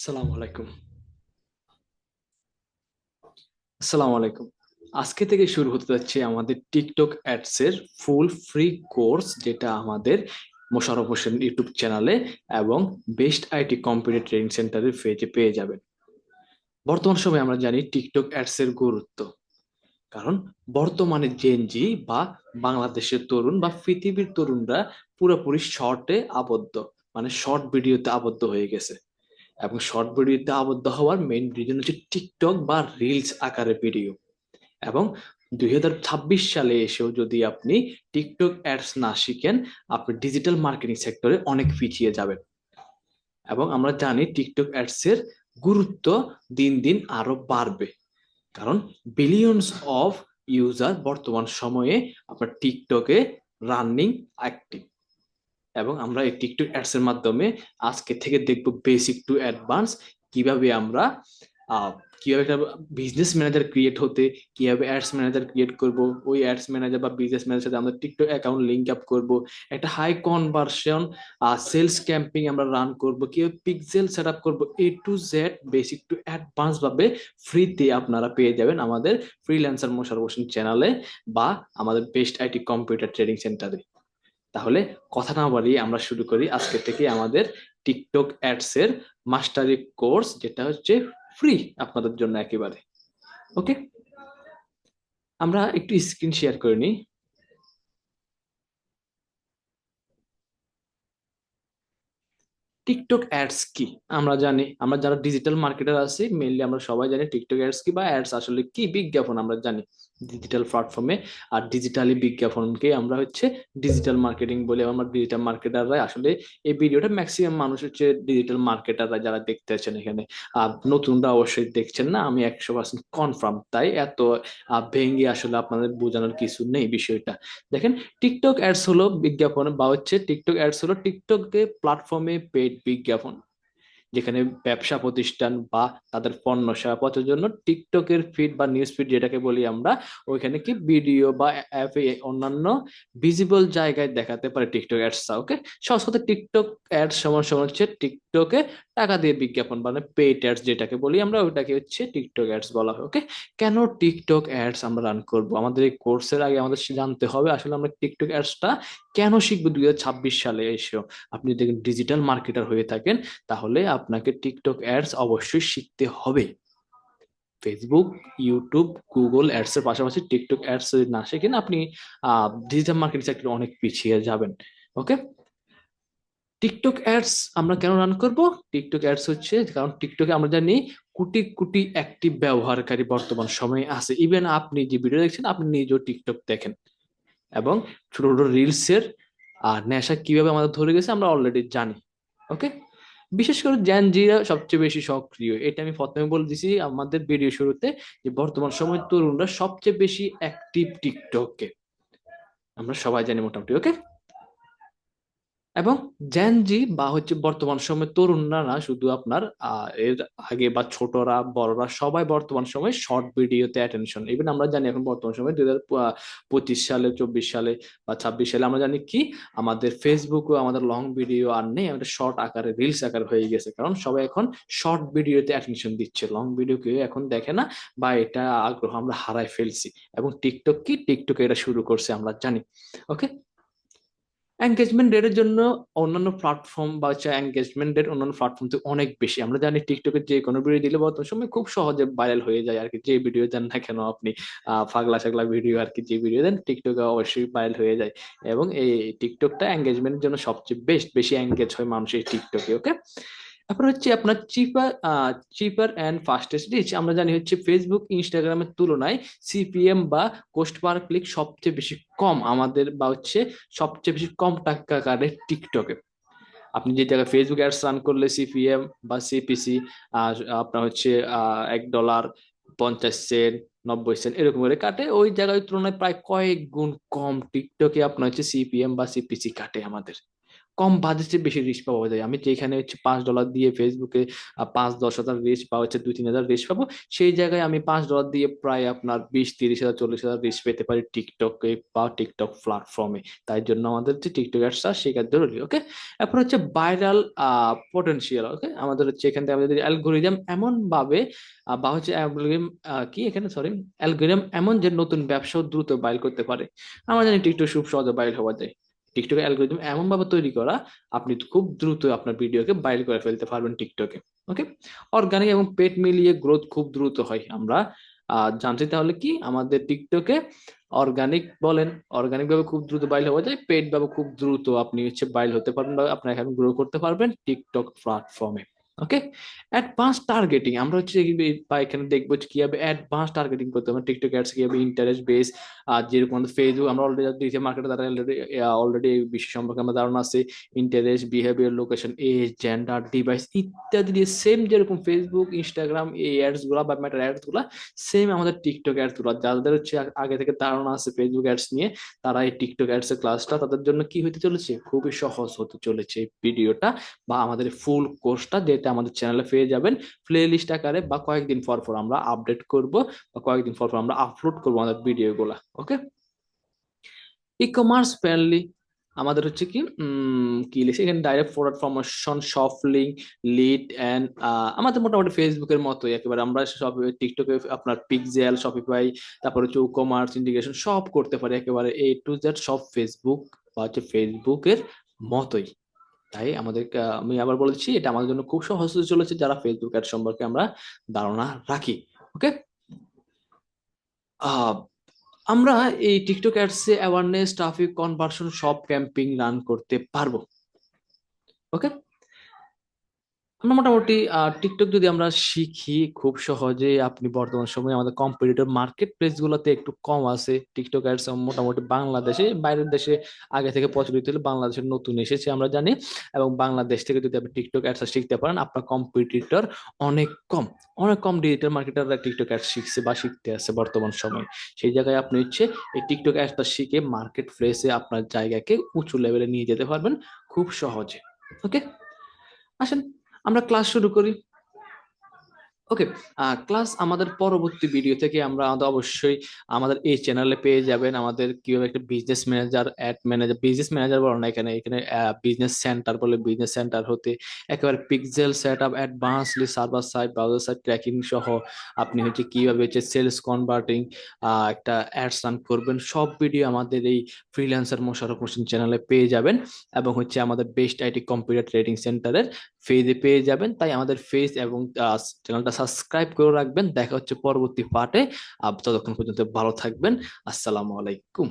আসসালামু আলাইকুম। আসসালামু আলাইকুম। আজকে থেকে শুরু হতে যাচ্ছে আমাদের টিকটক অ্যাডস এর ফুল ফ্রি কোর্স, যেটা আমাদের মোশাররফ হোসেন ইউটিউব চ্যানেলে এবং বেস্ট আইটি কম্পিউটার ট্রেনিং সেন্টারের পেজে পেয়ে যাবেন। বর্তমান সময়ে আমরা জানি টিকটক অ্যাডস এর গুরুত্ব। কারণ বর্তমানে জেনজি বা বাংলাদেশের তরুণ বা পৃথিবীর তরুণরা পুরোপুরি শর্টে আবদ্ধ মানে শর্ট ভিডিওতে আবদ্ধ হয়ে গেছে। এবং শর্ট ভিডিওতে আবদ্ধ হওয়ার মেইন রিজন হচ্ছে টিকটক বা রিলস আকারে ভিডিও এবং দুই হাজার ছাব্বিশ সালে এসেও যদি আপনি টিকটক অ্যাডস না শিখেন, আপনি ডিজিটাল মার্কেটিং সেক্টরে অনেক পিছিয়ে যাবেন। এবং আমরা জানি টিকটক অ্যাডস এর গুরুত্ব দিন দিন আরও বাড়বে। কারণ বিলিয়নস অফ ইউজার বর্তমান সময়ে আপনার টিকটকে রানিং অ্যাক্টিভ এবং আমরা এই টিকটক অ্যাডস এর মাধ্যমে আজকে থেকে দেখব বেসিক টু অ্যাডভান্স কীভাবে আমরা কীভাবে একটা বিজনেস ম্যানেজার ক্রিয়েট হতে, কীভাবে অ্যাডস ম্যানেজার ক্রিয়েট করব, ওই অ্যাডস ম্যানেজার বা বিজনেস ম্যানেজার সাথে আমরা টিকটক অ্যাকাউন্ট লিঙ্ক আপ করব, একটা হাই কনভার্সন সেলস ক্যাম্পিং আমরা রান করব, কীভাবে পিক্সেল সেট আপ করব A to Z basic to advance ভাবে ফ্রিতে আপনারা পেয়ে যাবেন আমাদের ফ্রিল্যান্সার মোশার হোসেন চ্যানেলে বা আমাদের বেস্ট আইটি কম্পিউটার ট্রেডিং সেন্টারে তাহলে কথা না বাড়িয়ে আমরা শুরু করি আজকে থেকে আমাদের টিকটক অ্যাডস এর মাস্টারি কোর্স, যেটা হচ্ছে ফ্রি আপনাদের জন্য একেবারে। ওকে আমরা একটু স্ক্রিন শেয়ার করে নিই। টিকটক অ্যাডস কি? আমরা জানি, আমরা যারা ডিজিটাল মার্কেটার আছি মেইনলি আমরা সবাই জানি টিকটক অ্যাডস কি বা অ্যাডস আসলে কি বিজ্ঞাপন আমরা জানি। ডিজিটাল প্ল্যাটফর্মে আর ডিজিটালি বিজ্ঞাপনকে আমরা হচ্ছে ডিজিটাল মার্কেটিং বলে আমরা ডিজিটাল মার্কেটাররা আসলে এই ভিডিওটা ম্যাক্সিমাম মানুষ হচ্ছে ডিজিটাল মার্কেটাররা যারা দেখতে আছেন এখানে। আর নতুনরা অবশ্যই দেখছেন না, আমি একশো পার্সেন্ট কনফার্ম তাই এত ভেঙ্গে আসলে আপনাদের বোঝানোর কিছু নেই বিষয়টা। দেখেন টিকটক অ্যাডস হলো বিজ্ঞাপন বা হচ্ছে টিকটক অ্যাডস হলো টিকটকে প্ল্যাটফর্মে পেড বিজ্ঞাপন, যেখানে ব্যবসা প্রতিষ্ঠান বা তাদের পণ্য সেবা পথের জন্য টিকটকের ফিড বা নিউজ ফিড যেটাকে বলি আমরা, ওইখানে কি ভিডিও বা অ্যাপে অন্যান্য ভিজিবল জায়গায় দেখাতে পারে টিকটক অ্যাডসটা ওকে সহজ কথা টিকটক অ্যাডস সমান সমান হচ্ছে টিকটকে টাকা দিয়ে বিজ্ঞাপন মানে পেড অ্যাডস যেটাকে বলি আমরা, ওইটাকে হচ্ছে টিকটক অ্যাডস বলা হয় ওকে কেন টিকটক অ্যাডস আমরা রান করব? আমাদের এই কোর্সের আগে আমাদের জানতে হবে আসলে আমরা টিকটক অ্যাডসটা কেন শিখবে দুই হাজার ছাব্বিশ সালে এসেও আপনি যদি ডিজিটাল মার্কেটার হয়ে থাকেন, তাহলে আপনাকে টিকটক অ্যাডস অবশ্যই শিখতে হবে। ফেসবুক ইউটিউব গুগল অ্যাডস এর পাশাপাশি টিকটক অ্যাডস যদি না শেখেন, আপনি ডিজিটাল মার্কেটিং সেক্টরে অনেক পিছিয়ে যাবেন ওকে টিকটক অ্যাডস আমরা কেন রান করব? টিকটক অ্যাডস হচ্ছে, কারণ টিকটকে আমরা জানি কোটি কোটি অ্যাক্টিভ ব্যবহারকারী বর্তমান সময়ে আছে। ইভেন আপনি যে ভিডিও দেখছেন, আপনি নিজেও টিকটক দেখেন। এবং ছোট ছোট রিলসের আর নেশা কীভাবে আমাদের ধরে গেছে আমরা অলরেডি জানি ওকে বিশেষ করে জ্যানজিরা সবচেয়ে বেশি সক্রিয়, এটা আমি প্রথমে বলে দিছি আমাদের ভিডিও শুরুতে, যে বর্তমান সময় তরুণরা সবচেয়ে বেশি অ্যাক্টিভ টিকটকে আমরা সবাই জানি মোটামুটি ওকে এবং জ্যানজি বা হচ্ছে বর্তমান সময়ে তরুণরা না শুধু আপনার এর আগে বা ছোটরা, বড়রা সবাই বর্তমান সময়ে শর্ট ভিডিওতে অ্যাটেনশন ইভেন আমরা জানি এখন বর্তমান সময় দুই পঁচিশ সালে, চব্বিশ সালে বা ছাব্বিশ সালে আমরা জানি কি, আমাদের ফেসবুকও আমাদের লং ভিডিও আর নেই, আমাদের শর্ট আকারে রিলস আকারে হয়ে গেছে। কারণ সবাই এখন শর্ট ভিডিওতে অ্যাটেনশন দিচ্ছে। লং ভিডিও কেউ এখন দেখে না বা এটা আগ্রহ আমরা হারাই ফেলছি। এবং টিকটক কি? টিকটকে এটা শুরু করছে আমরা জানি। ওকে এঙ্গেজমেন্ট জন্য অন্যান্য প্ল্যাটফর্ম বা হচ্ছে এঙ্গেজমেন্ট রেট অন্যান্য প্ল্যাটফর্ম তো অনেক বেশি। আমরা জানি টিকটকে যে কোনো ভিডিও দিলে বর্তমান সময় খুব সহজে ভাইরাল হয়ে যায় আর কি। যে ভিডিও দেন না কেন আপনি ফাগলা সাগলা ভিডিও আর কি যে ভিডিও দেন টিকটকে অবশ্যই ভাইরাল হয়ে যায়। এবং এই টিকটকটা এঙ্গেজমেন্টের জন্য সবচেয়ে বেস্ট বেশি এঙ্গেজ হয় মানুষের টিকটকে ওকে তারপর হচ্ছে আপনার cheaper cheaper and fastest reach আমরা জানি হচ্ছে ফেসবুক ইনস্টাগ্রামের তুলনায় সিপিএম বা কোস্ট পার ক্লিক সবচেয়ে বেশি কম আমাদের বা হচ্ছে সবচেয়ে বেশি কম টাকা কাটে টিকটকে আপনি যে জায়গায় ফেসবুক অ্যাডস রান করলে সিপিএম বা সিপিসি আপনার হচ্ছে এক ডলার পঞ্চাশ সেন্ট নব্বই সেন্ট এরকম করে কাটে। ওই জায়গায় তুলনায় প্রায় কয়েক গুণ কম টিকটকে আপনার হচ্ছে সিপিএম বা সিপিসি কাটে আমাদের। কম বাজেটে বেশি রিচ পাওয়া যায় আমি যেখানে হচ্ছে পাঁচ ডলার দিয়ে ফেসবুকে পাঁচ দশ হাজার রিচ পাওয়া হচ্ছে দুই, তিন হাজার রিচ পাবো, সেই জায়গায় আমি পাঁচ ডলার দিয়ে প্রায় আপনার বিশ, তিরিশ হাজার, চল্লিশ হাজার রিচ পেতে পারি টিকটকে বা টিকটক প্ল্যাটফর্মে তাই জন্য আমাদের যে টিকটক অ্যাডসটা শেখার জরুরি ওকে এরপর হচ্ছে ভাইরাল পটেনশিয়াল ওকে আমাদের হচ্ছে এখান থেকে আমাদের অ্যালগোরিদম এমন ভাবে বা হচ্ছে অ্যালগোরিদম কি এখানে? সরি অ্যালগোরিদম এমন যে নতুন ব্যবসাও দ্রুত বাইল করতে পারে। আমরা জানি টিকটক খুব সহজে বাইল হওয়া যায়। টিকটক অ্যালগোরিদম এমনভাবে তৈরি করা, আপনি খুব দ্রুত আপনার ভিডিওকে বাইর করে ফেলতে পারবেন টিকটকে ওকে অর্গানিক এবং পেট মিলিয়ে গ্রোথ খুব দ্রুত হয়। আমরা জানছি তাহলে কি? আমাদের টিকটকে অর্গানিক বলেন অর্গানিক ভাবে খুব দ্রুত বাইল হওয়া যায়, পেট ভাবে খুব দ্রুত আপনি হচ্ছে বাইল হতে পারবেন বা আপনার এখানে গ্রো করতে পারবেন টিকটক প্ল্যাটফর্মে ওকে? অ্যাডভান্স টার্গেটিং আমরা হচ্ছে এখানে দেখব কীভাবে অ্যাডভান্স টার্গেটিং করতে হবে। টিকটক অ্যাডস কীভাবে ইন্টারেস্ট বেস আর যেরকম ফেসবুক আমরা অলরেডি ডিজিটাল মার্কেটে তারা অলরেডি অলরেডি এই বিষয় সম্পর্কে আমরা ধারণা আছে। Interest behaviour location age gender device ইত্যাদি দিয়ে সেম যেরকম ফেসবুক ইনস্টাগ্রাম এই অ্যাডসগুলা বা ম্যাটার অ্যাডসগুলা সেম আমাদের টিকটক অ্যাডসগুলা। যাদের হচ্ছে আগে থেকে ধারণা আছে ফেসবুক অ্যাডস নিয়ে, তারা এই টিকটক অ্যাডস ক্লাসটা তাদের জন্য কি হতে চলেছে? খুবই সহজ হতে চলেছে ভিডিওটা বা আমাদের ফুল কোর্সটা যেটা আমাদের চ্যানেলে পেয়ে যাবেন। প্লে লিস্ট আকারে বা কয়েকদিন পর পর আমরা আপডেট করব বা কয়েকদিন পর পর আমরা আপলোড করব আমাদের ভিডিওগুলা ওকে ই কমার্স ফ্রেন্ডলি আমাদের হচ্ছে কি কি লিখছে এখানে direct product promotion shop link lead and আমাদের মোটামুটি ফেসবুকের মতোই। একেবারে আমরা সব টিকটকে আপনার পিকজেল শপিফাই তারপর হচ্ছে কমার্স ইন্টিগ্রেশন সব করতে পারি। একেবারে এ টু জেড সব ফেসবুক বা হচ্ছে ফেসবুকের মতোই। তাই আমাদের আমি আবার বলেছি এটা আমাদের জন্য খুব সহজ চলেছে যারা ফেসবুক অ্যাড সম্পর্কে আমরা ধারণা রাখি ওকে আমরা এই টিকটক অ্যাডসে অ্যাওয়ারনেস ট্রাফিক কনভার্সন সব ক্যাম্পিং রান করতে পারব ওকে আমরা মোটামুটি টিকটক যদি আমরা শিখি, খুব সহজে আপনি বর্তমান সময়ে আমাদের কম্পিটিটর মার্কেট প্লেস গুলোতে একটু কম আছে। টিকটক অ্যাডস মোটামুটি বাংলাদেশে, বাইরের দেশে আগে থেকে প্রচলিত হলে বাংলাদেশের নতুন এসেছে আমরা জানি। এবং বাংলাদেশ থেকে যদি আপনি টিকটক অ্যাডস শিখতে পারেন, আপনার কম্পিটিটর অনেক কম অনেক কম ডিজিটাল মার্কেটাররা টিকটক অ্যাডস শিখছে বা শিখতে আছে বর্তমান সময়ে। সেই জায়গায় আপনি হচ্ছে এই টিকটক অ্যাডসটা শিখে মার্কেট প্লেসে আপনার জায়গাকে উঁচু লেভেলে নিয়ে যেতে পারবেন খুব সহজে। ওকে আসেন। আমরা ক্লাস শুরু করি। ওকে ক্লাস আমাদের পরবর্তী ভিডিও থেকে আমরা আমাদের অবশ্যই আমাদের এই চ্যানেলে পেয়ে যাবেন। আমাদের কীভাবে একটা business manager ad manager business manager বলো না এখানে এখানে বিজনেস সেন্টার বলে বিজনেস সেন্টার হতে একেবারে pixel set up অ্যাডভান্সলি server side browser side tracking সহ আপনি হচ্ছে কীভাবে হচ্ছে সেলস কনভার্টিং একটা অ্যাডস রান করবেন, সব ভিডিও আমাদের এই ফ্রিল্যান্সার মোশারফ হোসেন চ্যানেলে পেয়ে যাবেন এবং হচ্ছে আমাদের বেস্ট আইটি কম্পিউটার ট্রেডিং সেন্টারের ফেজে পেয়ে যাবেন। তাই আমাদের ফেজ এবং চ্যানেলটা সাবস্ক্রাইব করে রাখবেন। দেখা হচ্ছে পরবর্তী পার্টে ততক্ষণ পর্যন্ত ভালো থাকবেন। আসসালামু আলাইকুম।